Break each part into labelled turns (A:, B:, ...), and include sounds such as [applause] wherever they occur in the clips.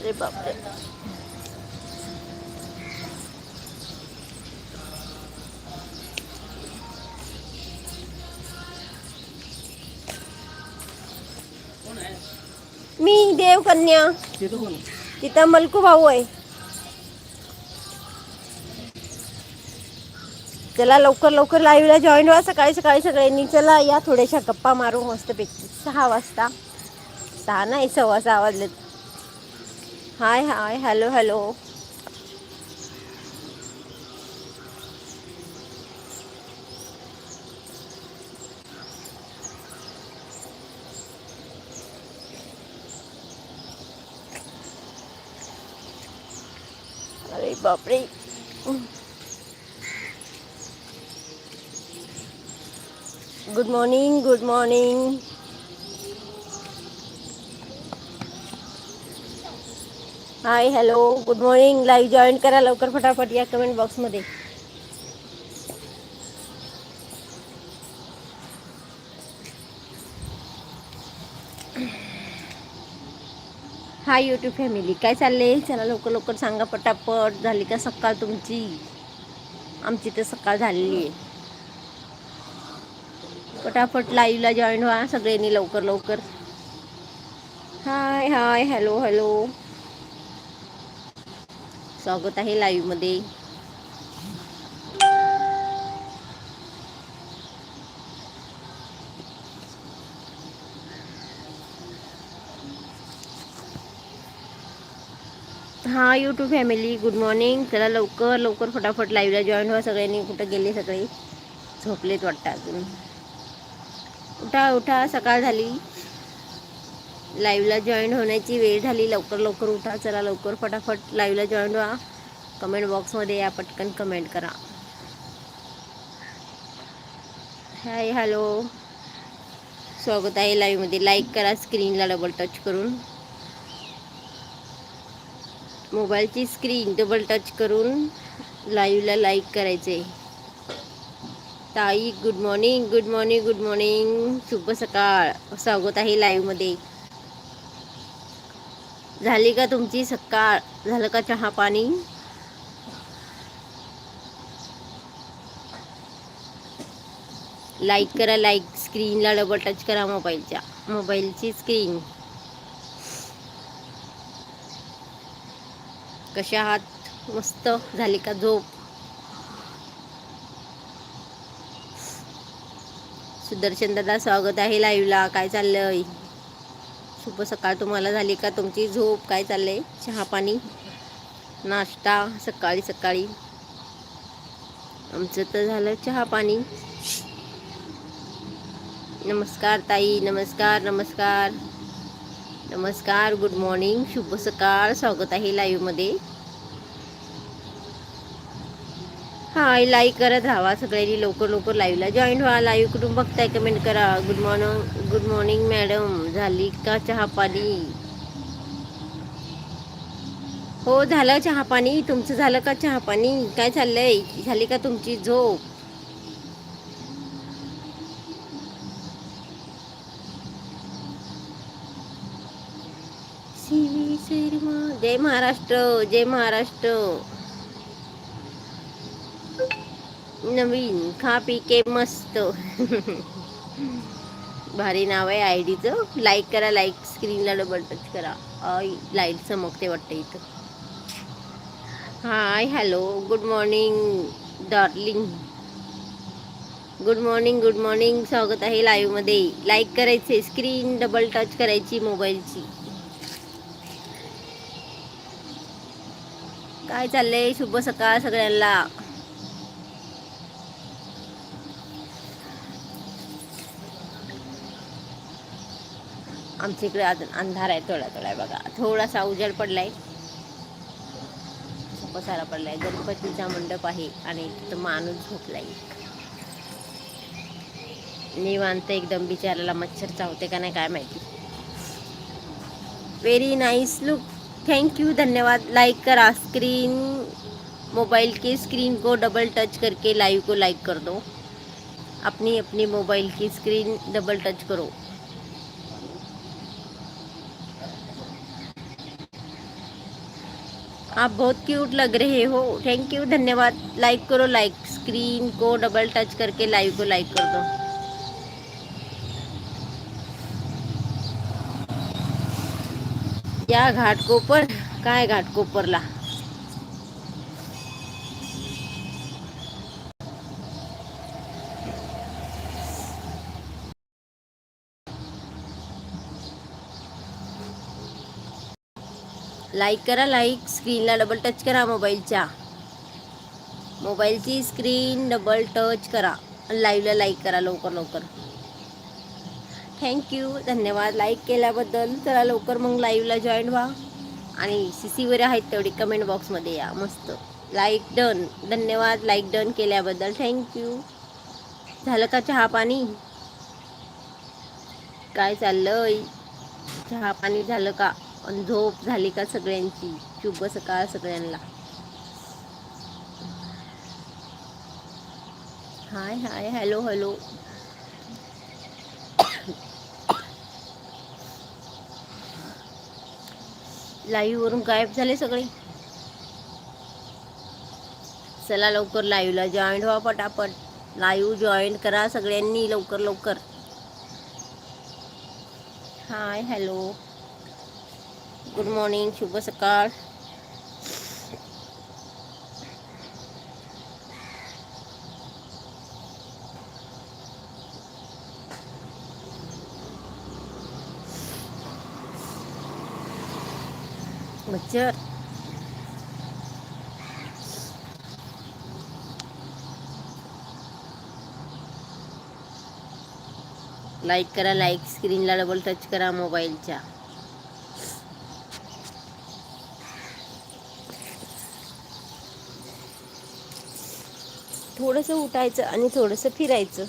A: अरे बापरे. मी देवकन्या. तिथं मलकू भाऊ आहे. चला लवकर लवकर लाईव्हला जॉईन व्हा. सकाळी सकाळी सगळ्यांनी चला या थोड्याशा गप्पा मारू मस्तपैकी. सहा वाजता. सहा नाही सव्वा सहा वाजले हाय हाय हॅलो हॅलो अरे बापरे good morning good morning hi hello good morning live join करा लवकर फटाफट या कमेंट बॉक्समध्ये हाय यूट्यूब फॅमिली काय चालले चला लवकर लवकर सांगा पटापट. झाली का सकाळ तुमची? आमची तर सकाळ झालेली आहे. पटापट लाईव्हला जॉईन व्हा सगळ्यांनी लवकर लवकर. हाय हाय हॅलो हॅलो स्वागत आहे लाईव्हमध्ये हा यूट्यूब फॅमिली गुड मॉर्निंग चला लवकर लवकर फटाफट लाईव्हला जॉईन व्हा सगळ्यांनी. कुठं गेले सगळे? झोपलेत वाटतं अजून. उठा उठा सकाळ झाली. लाईव्हला जॉईन होण्याची वेळ झाली. लवकर लवकर उठा चला लवकर फटाफट लाईव्हला जॉईन व्हा. कमेंट बॉक्समध्ये या पटकन कमेंट करा. हाय हॅलो स्वागत आहे लाईव्हमध्ये लाईक करा स्क्रीनला डबल टच करून. मोबाईलची स्क्रीन डबल टच करून लाईव्हला लाईक करायचे. ताई good morning good morning good morning शुभ सकाळ. स्वागत आहे लाईव्हमध्ये झाली का तुमची सकाळ? झालं का चहा पाणी? लाईक करा लाईक स्क्रीनला डबल टच करा मोबाईलच्या मोबाईलची स्क्रीन कशा आहात? मस्त. झाली का झोप? सुदर्शन दादा स्वागत आहे लाईव्हला काय चाललंय? शुभ सकाळ तुम्हाला झाली का? तुमची झोप काय चाललंय? चहा पाणी? नाश्ता? सकाळी सकाळी? आमचं तर झालं चहा पाणी. नमस्कार ताई नमस्कार नमस्कार. नमस्कार गुड मॉर्निंग शुभ सकाळ. स्वागत आहे लाईव्हमध्ये हाय लाईक करत राहा सगळ्यांनी लवकर लवकर लाईव्हला जॉईन व्हा लाईव्ह कुठून बघताय? कमेंट करा. Good morning good morning madam झाली का चहा पाणी? हो झालं चहा पाणी. तुमचं झालं का चहा पाणी? काय चाललंय? झाली का तुमची झोप? जय महाराष्ट्र जय महाराष्ट्र. नवीन खा पी के मस्त. भारी नाव आहे आय डीचं. लाईक करा लाईक स्क्रीनला डबल टच करा. लाइट चमकते वाटतं इथं. Hi hello good morning darling good morning good morning स्वागत आहे लाईव्हमध्ये लाईक करायचे स्क्रीन डबल टच करायची मोबाईलची काय चाललंय? शुभ सकाळ सगळ्यांना. आमच्या इकडे अजून अंधार आहे थोडा थोडा बघा. थोडासा उजेड आहे पसारा पडलाय. गणपतीचा मंडप आहे आणि तिथं माणूस झोपलाय. निवांत एकदम बिचाराला मच्छर चावते का नाही काय माहिती. Very nice look thank you धन्यवाद. लाइक करा. स्क्रीन मोबाइल की स्क्रीन को डबल टच करके लाइव को लाइक कर दो. अपनी अपनी मोबाइल की स्क्रीन डबल टच करो. आप बहुत क्यूट लग रहे हो। थैंक यू धन्यवाद। लाइक करो लाइक स्क्रीन को डबल टच करके लाइव को लाइक कर दो। या घाटकोपर काय घाटकोपरला लाईक करा लाईक. स्क्रीनला डबल टच करा मोबाईलच्या. मोबाईलची स्क्रीन डबल टच करा. लाईव्हला लाईक करा लवकर लवकर. थँक्यू धन्यवाद. लाईक केल्याबद्दल चला लवकर मग लाईव्हला जॉईन व्हा. आणि सी सीवर आहेत तेवढी कमेंट बॉक्समध्ये या. मस्त. लाईक डन धन्यवाद. लाईक डन केल्याबद्दल. थँक्यू झालं का चहा पाणी? काय चाललंय? चहा पाणी झालं का? अन झोप झाली का सगळ्यांची? शुभ सकाळ सगळ्यांना. Hi hi hello hello. Live वरून गायब झाले सगळे. चला लवकर लाईव्हला जॉईन व्हा पटापट. लाईव्ह जॉईन करा सगळ्यांनी लवकर लवकर. हाय हॅलो. गुड मॉर्निंग शुभ सकाळ मच्छर लाईक करा लाईक स्क्रीनला डबल टच करा मोबाईलच्या. थोडंसं उठायचं आणि थोडंसं फिरायचं.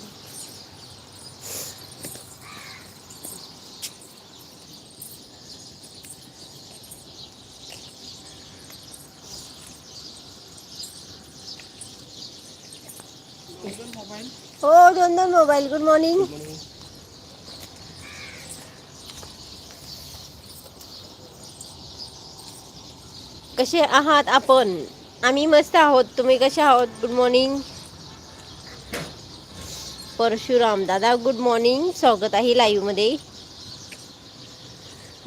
A: हो दोन दोन मोबाईल गुड मॉर्निंग कसे आहात आपण? आम्ही मस्त आहोत. तुम्ही कसे आहोत? गुड मॉर्निंग परशुराम दादा गुड मॉर्निंग स्वागत आहे लाईव्हमध्ये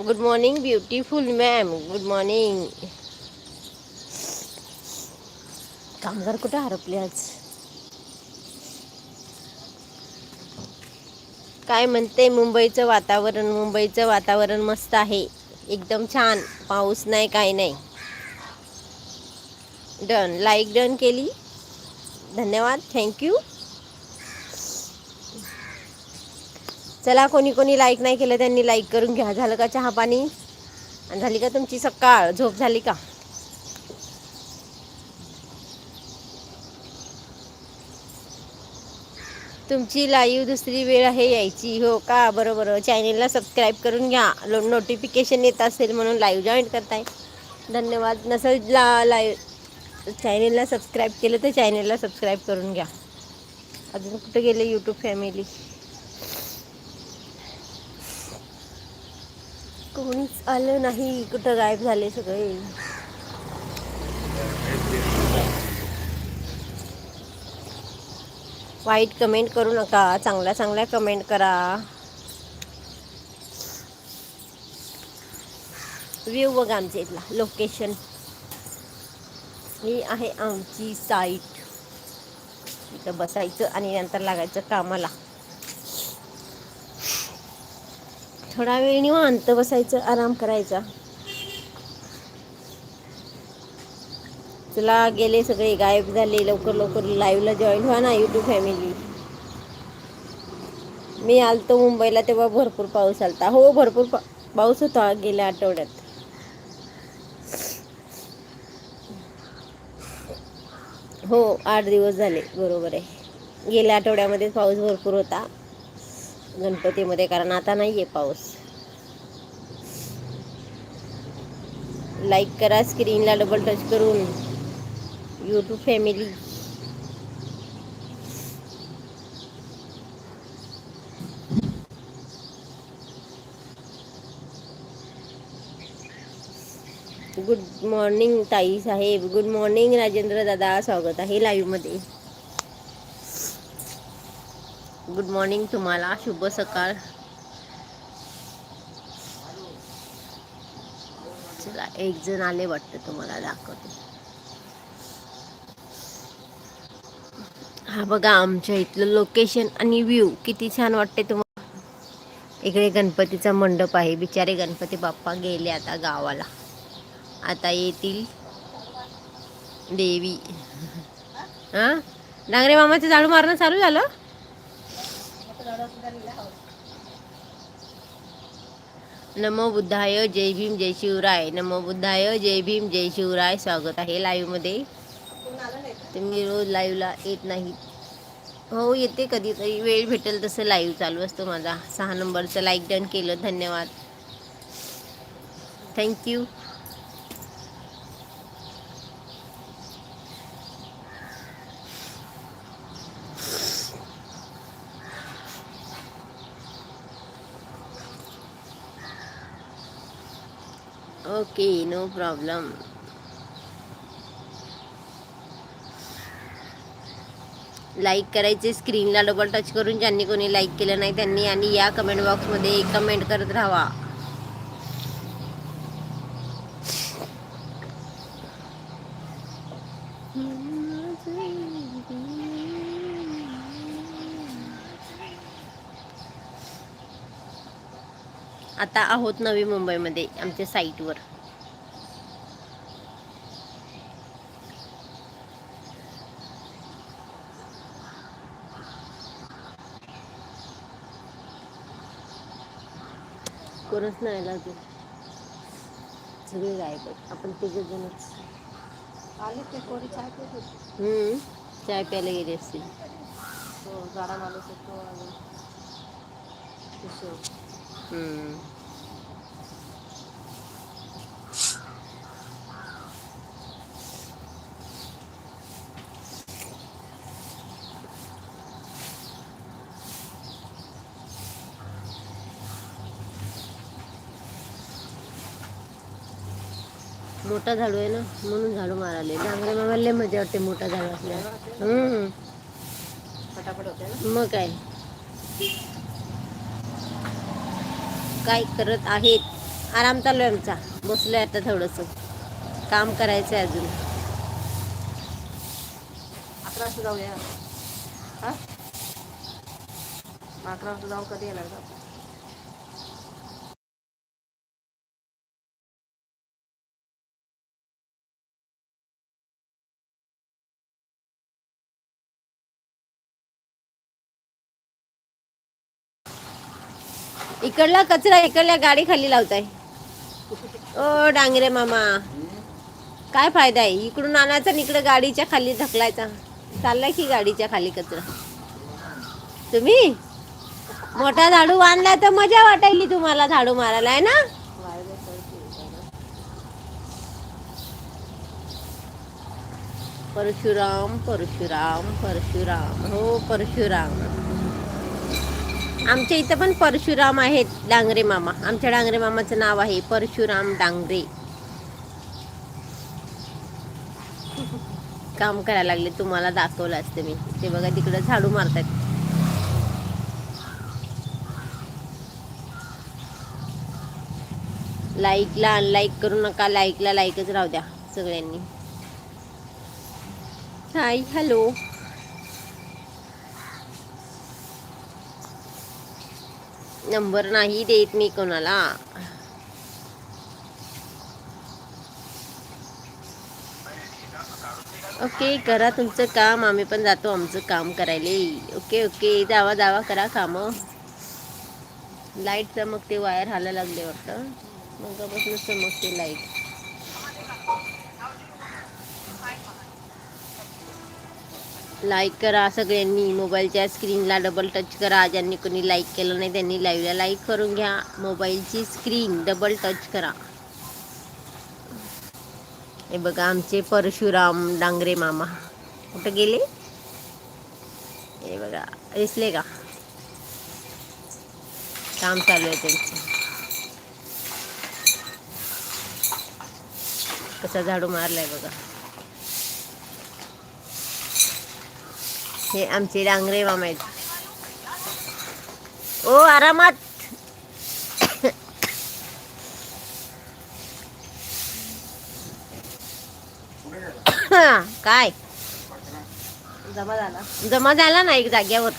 A: good morning beautiful ma'am good morning कामगार कुठे हरपले आज? काय म्हणते मुंबईचं वातावरण? मुंबईचं वातावरण मस्त आहे. एकदम छान. पाऊस नाही काय नाही. डन लाईक डन केली. धन्यवाद. थँक्यू चला कोणी कोणी लाईक नाही केलं त्यांनी लाईक करून घ्या. झालं का चहा पाणी? आणि झाली का तुमची सकाळ? झोप झाली का? तुमची लाईव्ह दुसरी वेळ आहे यायची. हो का? बरोबर. चॅनेलला सबस्क्राईब करून घ्या. लो नोटिफिकेशन येत असेल म्हणून लाईव्ह जॉईन करताय. धन्यवाद. नसेल ला लाईव्ह चॅनेलला सबस्क्राईब केलं तर चॅनेलला सबस्क्राईब करून घ्या. अजून कुठं गेले यूट्यूब फॅमिली कोणीच आलं नाही कुठं गायब झाले सगळे. वाईट कमेंट करू नका चांगल्या चांगल्या कमेंट करा. व्ह्यू बघा आमच्या इथला लोकेशन ही आहे आमची साईट इथं बसायचं आणि नंतर लागायचं कामाला. थोडा वेळ निवांत बसायचं आराम करायचा. तुला गेले सगळे गायब झाले लवकर लवकर लाईव्हला जॉईन व्हा ना यूट्यूब फॅमिली मी आलतो मुंबईला तेव्हा भरपूर पाऊस आलता. हो भरपूर पा पाऊस होता गेल्या आठवड्यात. हो आठ दिवस झाले बरोबर आहे. गेल्या आठवड्यामध्ये पाऊस भरपूर होता. गणपतीमध्ये कारण आता नाही आहे पाऊस. लाईक करा स्क्रीनला डबल टच करून. यूट्यूब फॅमिली गुड मॉर्निंग ताई साहेब. गुड मॉर्निंग राजेंद्र दादा. स्वागत आहे लाईव्हमध्ये गुड मॉर्निंग तुम्हाला. शुभ सकाळ. चला एक जण आले वाटतं तुम्हाला दाखवते. हा बघा आमच्या इथलं लोकेशन आणि व्ह्यू किती छान वाटते तुम्हाला इकडे गणपतीचा मंडप आहे. बिचारे गणपती बाप्पा गेले आता गावाला. आता येतील देवी. [laughs] हा? डांगरे मामाचं झाडू मारणं चालू झालं? नमो बुद्धाय जय भीम जय शिवराय. नमो बुद्धाय जय भीम जय शिवराय. स्वागत आहे लाईव्हमध्ये तुम्ही रोज लाईव्हला येत नाही. हो येते कधीतरी. वेळ भेटेल तसं लाईव्ह चालू असतो माझा. सहा नंबरचं लाईक डन केलं. धन्यवाद. Thank you okay no problem like करायचे स्क्रीनला डबल टच करून ज्यांनी कोणी लाईक केलं नाही त्यांनी आणि या कमेंट बॉक्समध्ये कमेंट करत राहावा. आता आहोत नवी मुंबईमध्ये आमच्या साईटवर कोणच नाही अजून सगळे गायब आहेत. आपण तिघ जणच
B: आले ते कोणी चाय पित होते?
A: हम्म. चाय प्यायला गेले असतील.
B: तो गाडा माणूस तो किशोर
A: हम्म. मोठा झाडू आहे ना म्हणून झाडू माराले डांगरे मामाला लय मजा वाटते मोठा झाडू
B: ना?
A: मग काय? काय करत आहेत? आराम चालू आहे आमचा. बसलोय आता थोडस. काम करायचंय अजून.
B: अकरा वाजता जाऊया. हा? अकरा वाजता जाऊन कधी येणार
A: इकडला कचरा इकडल्या गाडी खाली लावताय. ओ डांगरे मामा. काय फायदा आहे? इकडून आणायचा आणि इकडे गाडीच्या खाली ढकलायचा. चाललाय की गाडीच्या खाली कचरा? तुम्ही? मोठा झाडू आणला तर मजा वाटायली तुम्हाला झाडू मारायला आहे ना? परशुराम परशुराम परशुराम. हो परशुराम. आमच्या इथं पण परशुराम आहेत डांगरे मामा. आमच्या डांगरे मामाचं नाव आहे परशुराम डांगरे. काम करायला लागले तुम्हाला दाखवलं असतं मी. ते बघा तिकडं झाडू मारतात. लाईकला अनलाईक करू नका लाईकला लाईकच राहू द्या सगळ्यांनी. हाय हॅलो नंबर नाही देत मी कोणाला. ओके करा तुमचं काम. आम्ही पण जातो आमचं काम करायला. Okay okay. जावा जावा करा काम. लाइट चमकते वायर हाला लागले वाटतं. मग बसून चमकते लाइट लाईक करा सगळ्यांनी. मोबाईलच्या स्क्रीनला डबल टच करा. ज्यांनी कोणी लाईक केलं नाही त्यांनी लाईव्हला लाईक करून घ्या. मोबाईलची स्क्रीन डबल टच करा. हे बघा आमचे परशुराम डांगरे मामा. कुठं गेले? हे बघा दिसले का? काम चालू आहे त्यांचं. कसा झाडू मारलाय बघा. हे आमचे डांगरे मामा आहेत. ओ आरामात. काय?
B: जमा झाला.
A: जमा झाला ना एक जाग्यावर.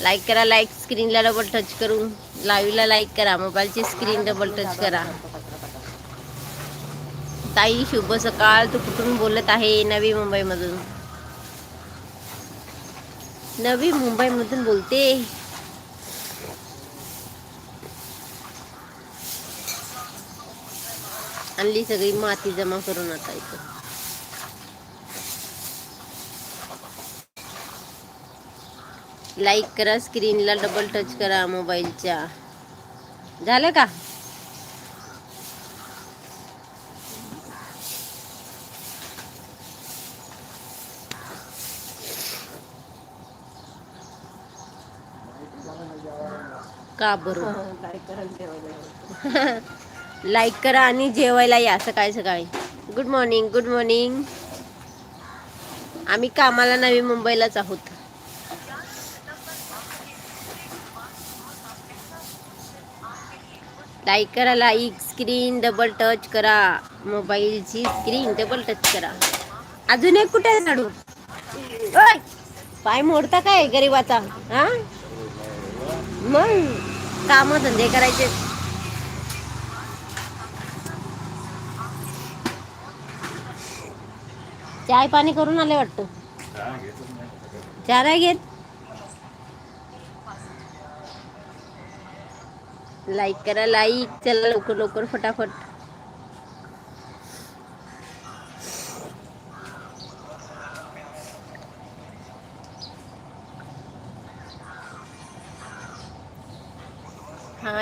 A: लाईक करा लाईक स्क्रीनला डबल टच करून. लाईव्हला लाईक करा मोबाईलची स्क्रीन डबल टच करा. ताई शुभ सकाळ. तू कुठून बोलत आहे नवी मुंबईमधून? नवी मुंबईमधून बोलते. आणली सगळी माती जमा करून आता इथं. लाईक करा स्क्रीनला डबल टच करा मोबाईलच्या. झालं का? का
B: लाईक करा जेवायला
A: लाईक [laughs] करा आणि जेवायला या सकाळी सकाळी. गुड मॉर्निंग गुड मॉर्निंग आम्ही कामाला नवी मुंबईलाच आहोत. लाईक करा लाईक स्क्रीन डबल टच करा. मोबाईलची स्क्रीन डबल टच करा. अजून एक कुठे झाडू! पाय मोडता काय गरीबाचा? हा? मग? काम धंदे करायचे. चाय पाणी करून आले वाटत. चहा नाही घेत? लाईक करा लाईक चला लवकर लवकर फटाफट.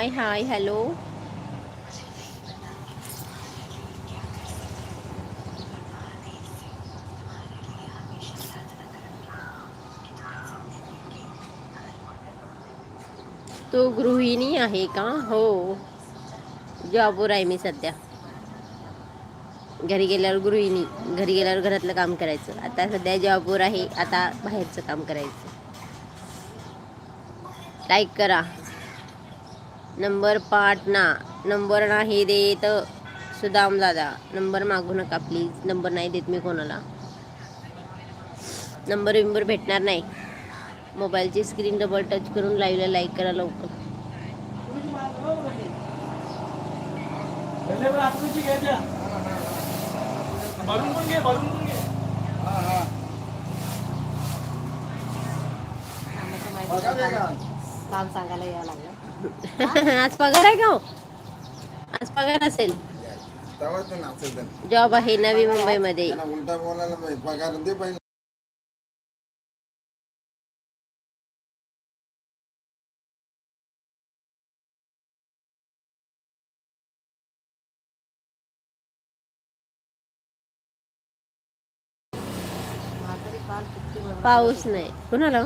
A: हाय हाय हॅलो तो गृहिणी आहे का? हो. जॉबवर आहे मी सध्या. घरी गेल्यावर गृहिणी घरी गेल्यावर घरातलं काम करायचं. आता सध्या जॉबवर आहे आता बाहेरचं काम करायचं. लाईक करा. नंबर पाठ ना. नंबर नाही देत. सुदाम दादा नंबर मागू नका प्लीज नंबर नाही देत मी कोणाला. नंबर विंबर भेटणार नाही. मोबाईलची स्क्रीन डबल टच करून लाईव्हला लाईक करा लवकर.
B: काम सांगायला यावं लागलं.
A: आज पगार आहे का हो आज पगार असेल जॉब आहे नवी मुंबईमध्ये.
C: त्यांना उलटा बोलायला पगार दे पाहिजे
A: पाऊस नाही. कुणाला?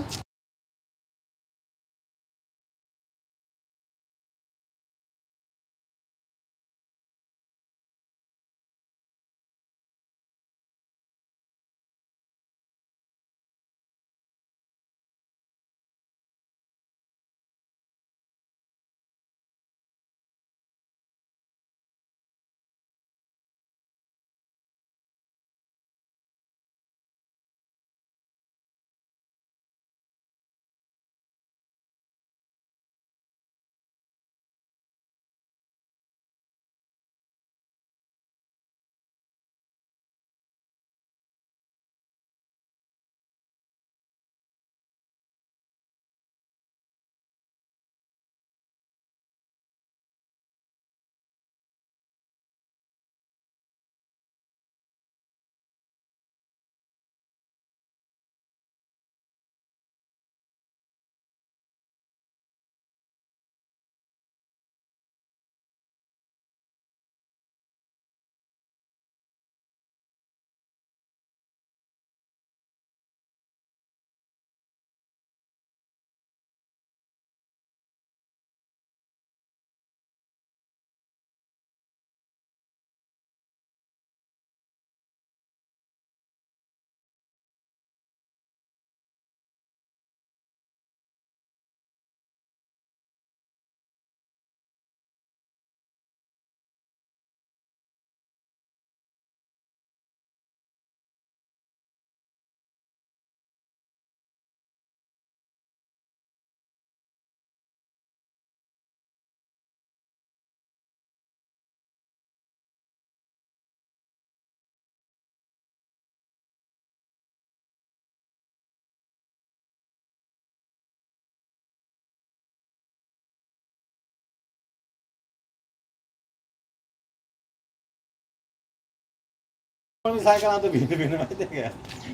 D: मी सायकल आणतो भिंत भिंत माहितीये का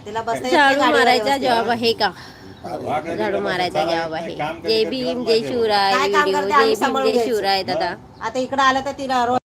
B: तिला बसता येत नाही
A: झाडू
B: गाडीवर
A: मारायचा
B: व्यवस्थित.
A: जॉब आहे का
D: वाकडं
A: झाडू
D: तिकडं
A: मारायचा
D: चालायचं
A: जॉब आहे
D: काम
A: जय भीम जय. शिवराय
B: काय काम
A: व्हिडिओ
B: करते आम्ही
A: जय भीम
B: सांभाळून
A: जय
B: घ्यायचं.
A: शिवराय दादा
B: आता इकडे आलं तर तिला रोज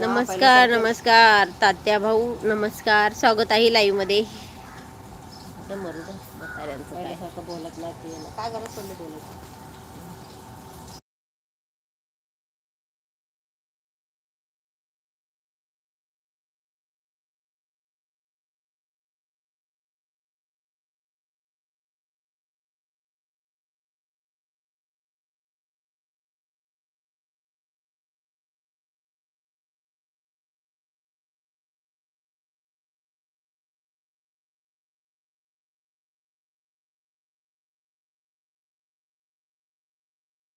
A: नमस्कार नमस्कार. तात्या भाऊ नमस्कार. स्वागत आहे
B: लाईव्हमध्ये. बोलत नाही काय गरज बोलायची?